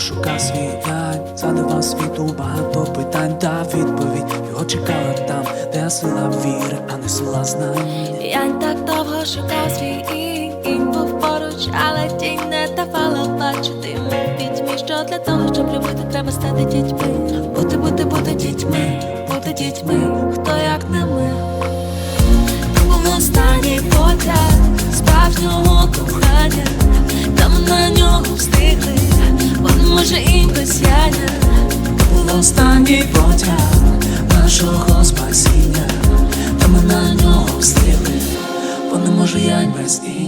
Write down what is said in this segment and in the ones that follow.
шукав свій я задавав світу багато питань, дав відповідь, його чекала там, де сила віри, а не сила знань. Я так довго шукав свій і він був поруч, але тінь не давала бачити ми пітьмі, що для того, щоб любити, треба стати дітьми. Бути, бути, бути дітьми, бути дітьми, хто як не нашого спасіння, та ми на нього стріли, бо не може я й без іня.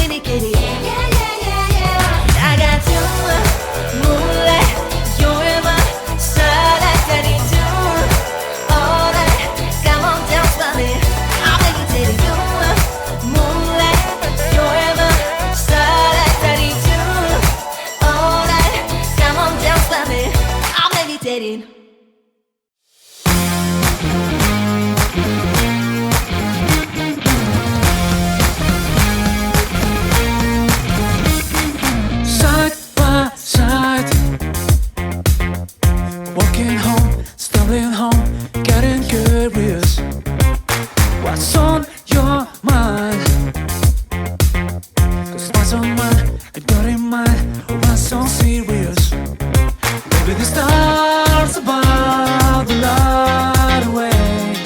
Medicating. Yeah, yeah, yeah, yeah. I got you, moonlight. You're I need all night. Come on, dance me. You, moonlight. You're all. Come on, dance me. Walking home, stumbling home, getting curious. What's on your mind? Cause what's on mine, I got in mind. What's so serious? Maybe the stars above the light away.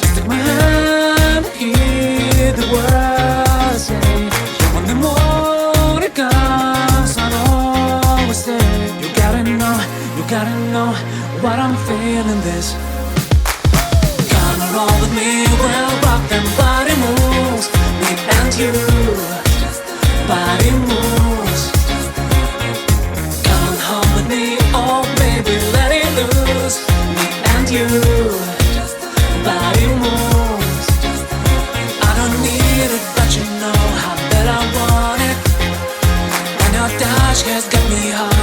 Just take my hand and hear the words I say. When the morning comes, I'll always say, You gotta know, you gotta know what I'm feeling. This. Come roll with me, we'll rock them body moves. Me and you, body moves. Come home with me, oh baby, let it loose. Me and you, body moves. I don't need it, but you know how that I want it. When your touch has got me under,